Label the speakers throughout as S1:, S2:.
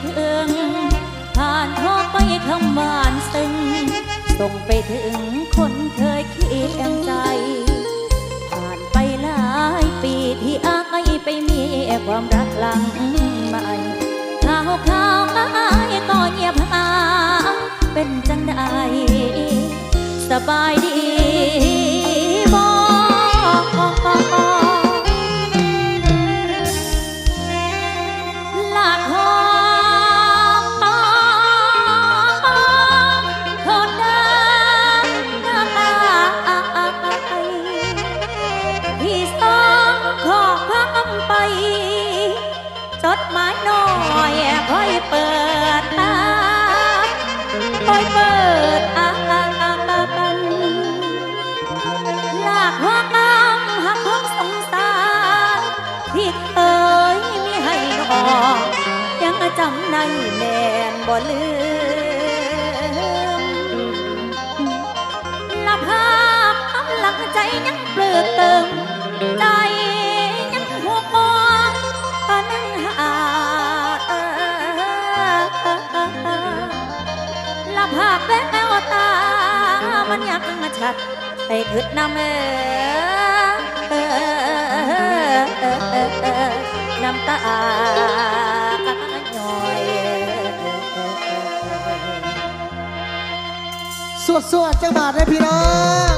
S1: ถึง ผ่านทอดไปคำบานซึ่ง ส่งไปถึงคนเคยคิดแอมใจ ผ่านไปหลายปีที่อายไปมีความรักหลังใหม่ข่าวข่าวอายก็เงียบหายเป็นจังไดสบาย บ่ลืมละภาพอำหลังใจยังเปลือกเติมใจยังหัวมอนตอนนั่
S2: งหา
S1: ละ
S2: ภาพ
S1: เป็แมวตา มันยังชัดไปขึ้นนำเออน้ำตา สวดสวดจังหวัดได้พี่น้อง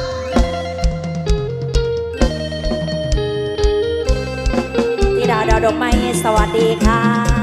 S1: ที่ดาวดาวดอกไม้สวัสดีค่ะ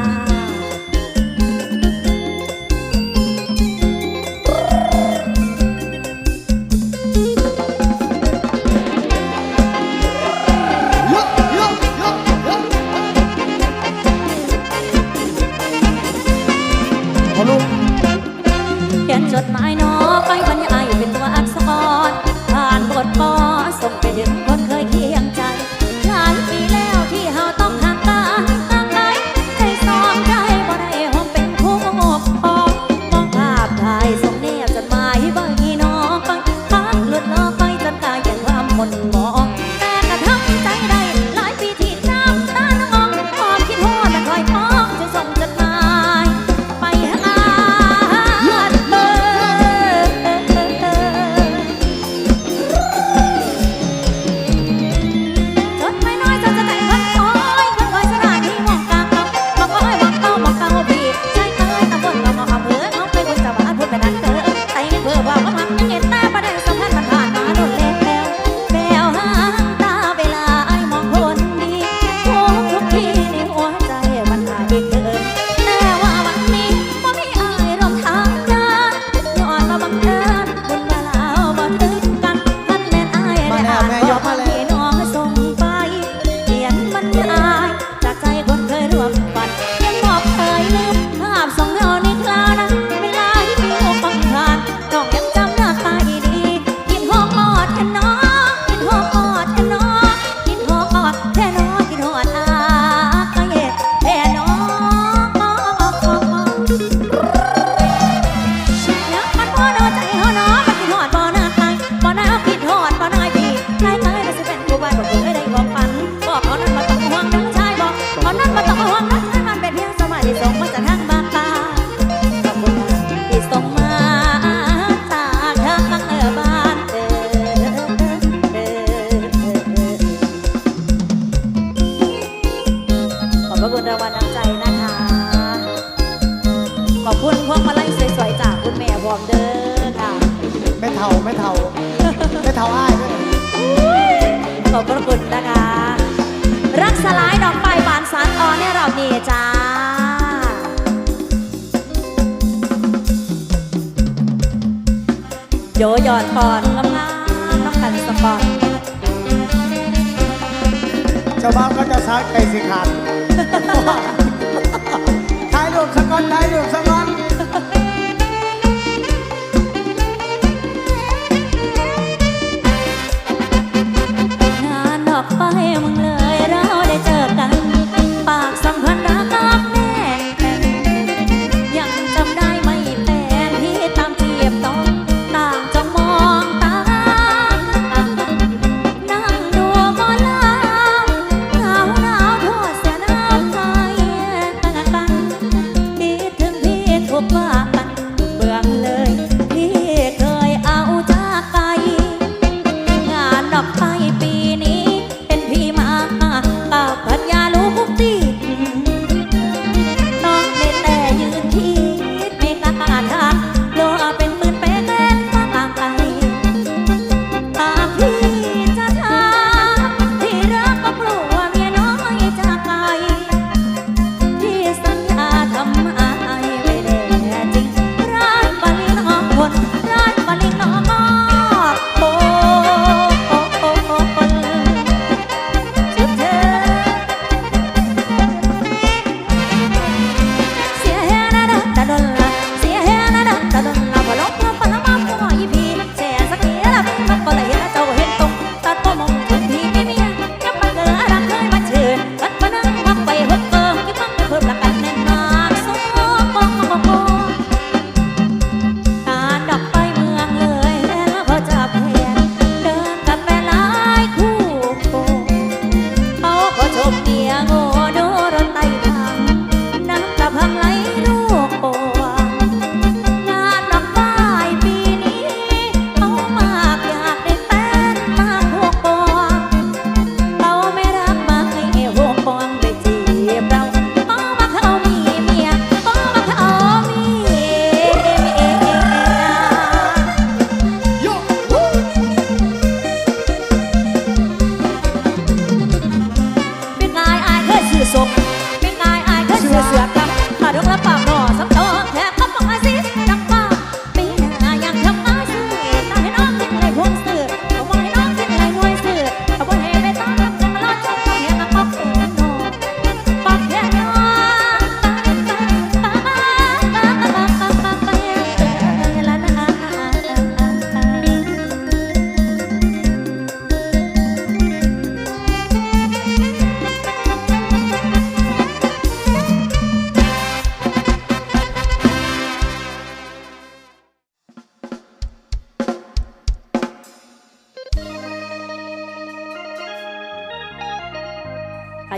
S2: ชาวบ้านก็จะซักใจสิขาดท้าย
S1: ลวงสักก้อนท้ายลวงสักอน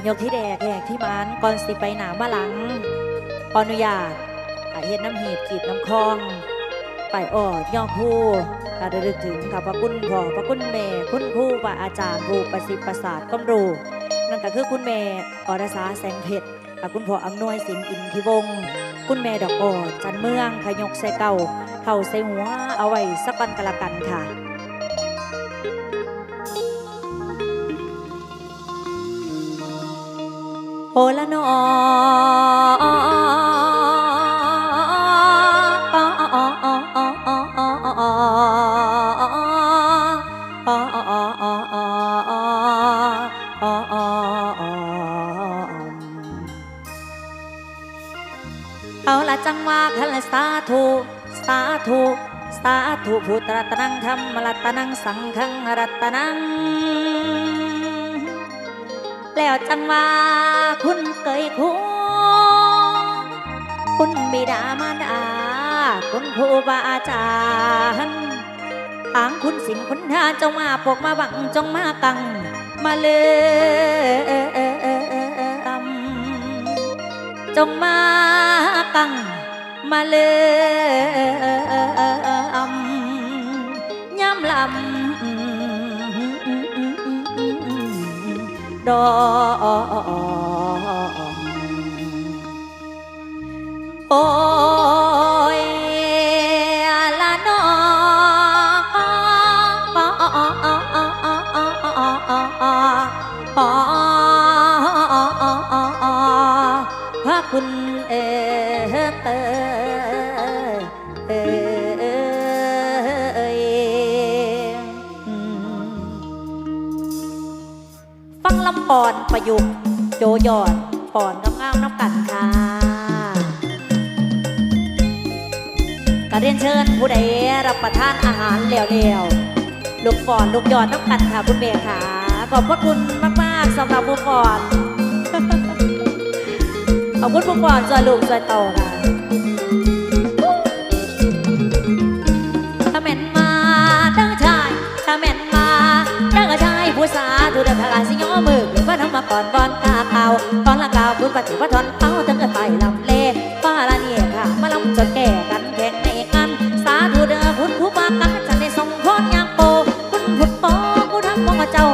S1: ยกที่แดกแหกที่มานก่อนสิไปหนามาหลังขออนุญาตอาเฮ็ดน้ำหีบกีดน้ำคลองไปออดย่อคู่กระดึกถึงกับพระคุณพ่อพระคุณแม่คุณครูปาอาจารย์ผู้ประสิทธิ์ประสาทก้มรูนั่นก็คือคุณแม่อรสาแสงเพชรกับคุณพ่ออำนวยสินอินทิวงศ์คุณแม่ดอกออดจันเมืองขยกใส่เก่าเข่าใส่หัวเอาไว้สักวันกะละกันค่ะ โอละนอเอาละจังว่าคันละสาธุสาธุสาธุพุทธรัตนังธรรมรัตนังสังฆรัตนัง แล้วจังว่าคุณเคยคุ้คุณบิดามารดาคุณครูบาอาจารย์ทางคุณสินคุณทาจงมาปกมาบังจงมากัง มาเลยจงมากัง มาเลยย่ำลำ ดองโอ้ยละนพระคุณเอ ฟังลำปอนประยุกต์โจยอดปอนกับงามน้ำกันค่ะก็เรียนเชิญผู้ใดรับประทานอาหารแล้วๆลูกปอนลูกยอดน้ำกันค่ะคุณเมย์ค่ะ ขอบพระคุณมากๆสำหรับผู้ปอนขอบคุณผู้ปอนจอยลูกจอยโตค่ะถ้าแม่นมาเด้อชายถ้าแม่นมาเด้อชายผู้สาธุเด้อพระสิย ก่อนก่อนกาเก่าก่อนละกาวคุณปฏิวัติทอนเอาตั้งแต่ไปลำเลป้าละเนี่ยค่ะมาลำจนแก่กันแข่งในกัน สาธุเด้อคุณผู้มากันจะได้ส่งพรยางโป คุณพุทธโปคุณทำมองเจ้า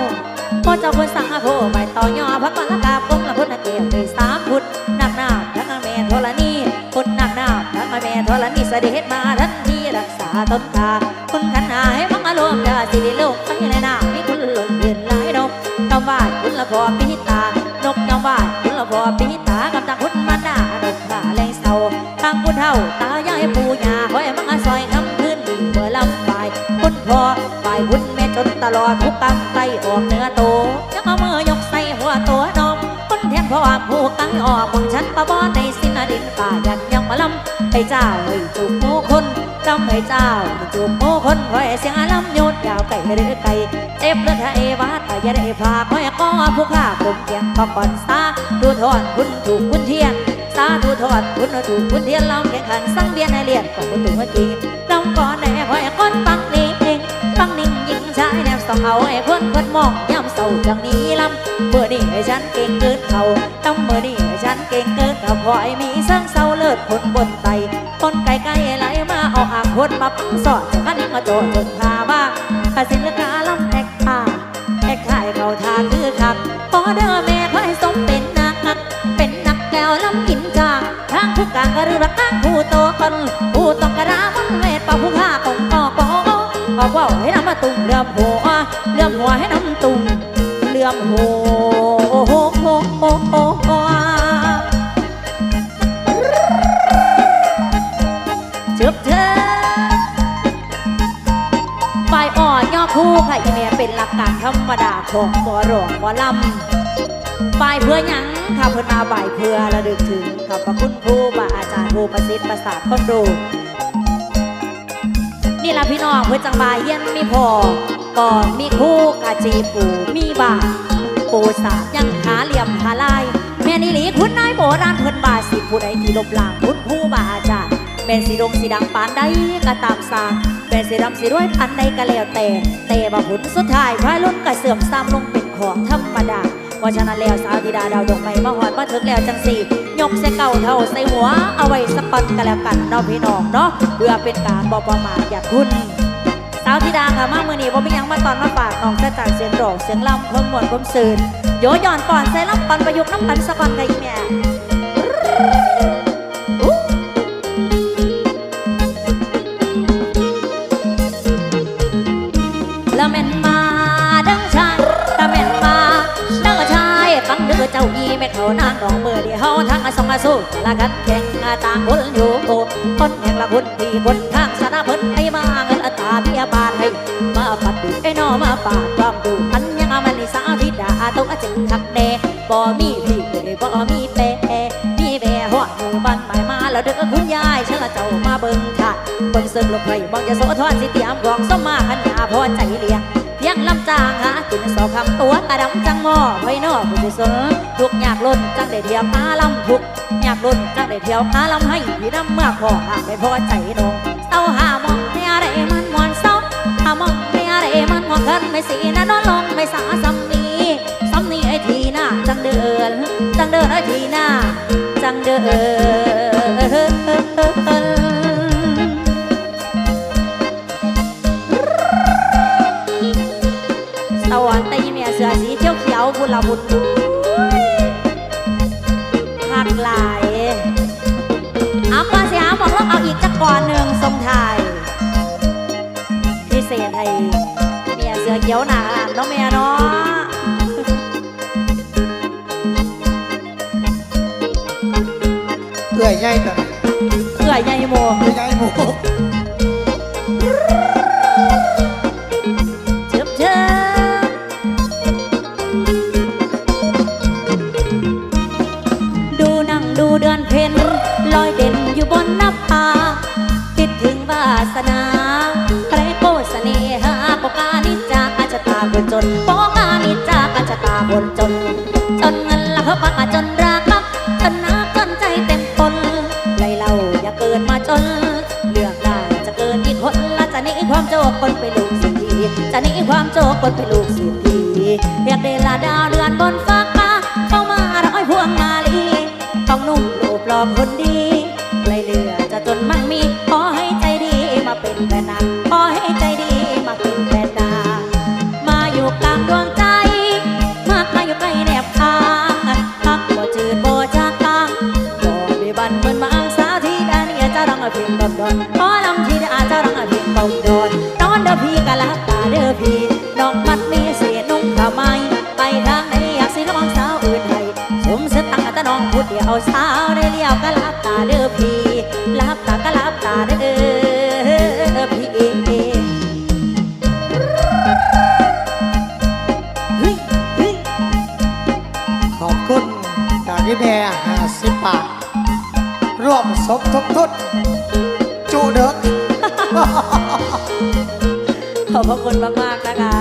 S1: พ่อเจ้าคุณสั่งอาโพไปต่อย่อพระก่อนละกาปงละพุทธเกียรติสามพุทธนักหนาทั้งแม่ธรณีคุณนักหนาทั้งแม่ธรณีเสด็จมาทันทีรักษาต้นทางคุณขันหา ปิตากำจังคุณมาดานกขาแรงเศร้าทางคุณเท่าตายายปู่ย่าคอยมังอาซอยคำพื้นดินเมื่อลำบายคุณพ่อฝ่ายคุณแม่จนตลอดทุกกำไตออกเนื้อโตยังเอามือยกใส่หัวตัวนมคุณแทนพ่อผู้กังออกของฉันประบอในสินดินป่ายันยังมาลำให้เจ้าให้จุกมูคน จำให้เจ้าจูบโมคนคอยเสียงลำโยดยาวไก่หรือไก่เจ็บเลือดไทยวาดแต่อย่าได้พาคอยก็ผู้ข้าผมเกียงก็ก่อนซาดูทอนคุณถูกคุณเทียนซาดูทอนคุณถูกคุณเทียนลำแข่งขันสังเวียนให้เลียนกับคุณถูกเมื่อกี้ลำก่อนแน่คอยก้นปังนิ่งเองปังนิ่งยิงชายแนบสองเอาไอ้คนคนมองย่ำเศร้าจังนี้ลำเมื่อนี่ให้ฉันเก่งเกินเขาต้องเมื่อนี่ให้ฉันเก่งเกินเขาคอยมีเสังเศร้าเลิศคนบนไตคนไก่ไก่ไหล มาเอาอ่างคนมาปังสอดกันมาโจดจนพาบ้างกสินกาลำแอกผ้าแอกขายเขาทาคือคักพอเด้อแม่คอยสมเป็นนักนัก เป็นนักแก้วลำกินจางทางผู้กลางกระรือรักทางผู้โตคนผู้ต้องกระดามันเวทป่าผู้ข้าต้องก่อกอขอว่าให้น้ำมาตุ่มเลื่อมหัวเลื่อมหัวให้น้ำตุ่มเลื่อมหัว ของหมอหลวงหมอลำบ่ายเพื่อหยังค่ะเพิ่นมาบ่ายเพื่อระลึกถึงขอบพระคุณครูบาอาจารย์ครูประสิทธิ์ประสาทคนดูนี่ละพี่น้องเพื่อจังบายเฮียนมีพอก่อนมีคู่กาจีปูมีบาปูสายังขาเหลี่ยมขาลายแม่นิลีคุณนายโบราณเพิ่นบาสิผู้ใดที่ลบล้างพุทธผู้บาอาจารย์แม่นสีดงสีดังปานใดก็ตามสาง แม่นสีรำสีรวยพันใดก็แล้วแต่ แต่บ่ผลสุดท้ายพายล้นก็เสื่อมซ้ำลงเป็นของธรรมดาเพราะฉะนั้นแล้วสาวธิดาดาวดวงใหม่มาหอดมาถึงแล้วจังสี่ยกใส่เก่าเท่าใส่หัว เอาไว้สกก่อนกันแล้วกันเนาะพี่น้องเนาะเพื่อเป็นการบ่ประมาทอย่าคุณสาวธิดาค่ะมาเมื่อนี้บ่มีหยังมาตอนมาฝากน้องแต่จากเสียงร้องเสียงลำเพิ่มมวลเพิ่มซื่นโยย่อนก่อนใส่ลำปันประยุกต์น้ำปันสะกอนค่ะอีแม่ มีพี่เลยบ่มีแปรมีแปรหัวหมู่บ้านหมายมาแล้วเด้อคุณยายเชิญเจ้ามาเบิ่งค่ะเบิ่งซึ่งลูกไผ่บองจะโสธรสิเตรียมกองสมมาขันยาพอใจเลี้ยงเพียงลำจางหากินสอบคำตัวกระดำจังหม้อไว้นอกผู้ที่สนทุกอยากล้นจังได้เที่ยวหาลำทุกอยากล้นจังได้เที่ยวหาลำให้พี่น้ำเมื่อขอหาไม่พอใจนองเศร้าหามองไม่อะไรมันมวนเศร้าถ้ามองไม่อะไรมันมองกันไม่สีนะนอนลงไม่สาซ้ำ เดินจังเดินไอ้ทีน่าจังเดินสวรรค์แต่ยีเมียเสือสีเขียวเขียวบุญละบุญหักหลายอาก่อนเสียบอกว่าเอาอีกจักก่อนหนึ่งทรงไทยพิเศษให้เมียเสือเขียวหนานเนาะเมียเนาะ
S2: อื่อยใหญ่แต่
S1: เขื่อยใหญ่โม
S2: เอื่อยใหญ่หมู
S1: ค ทบทุนจูเด็ก
S2: ขอบพระ
S1: คุณมาก ๆ นะคะ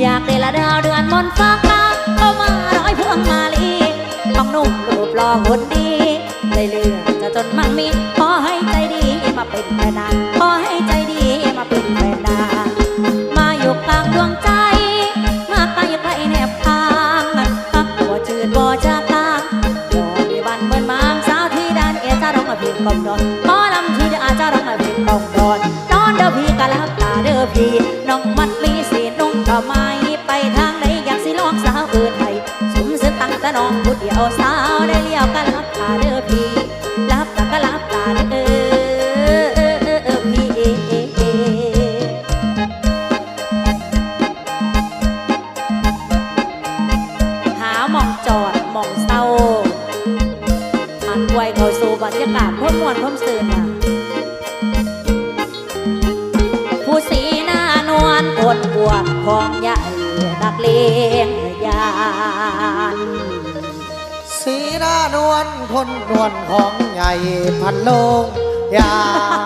S1: อยากได้ละดาวเดือนบนฟ้าเข้ามาร้อยพวงมาลีต้องนุ่มรูปหล่อคนดีเลยเลือกจะจนมั่งมี ขอให้ใจดีมาเป็นแฟนนางขอให้ใจ กองดอนหมอลำที่อาจจะร้องมาเพียงกองดอนนอนเด้อพี่กะลับตาเด้อพี่น้องมัดมีสีนุ่งผ้าไหมไปทางไหนอยากสิลองสาวอื่นให้สมเสตังแต่น้องผู้เดียวสาว นวล
S2: คนของใหญ่พันลงยา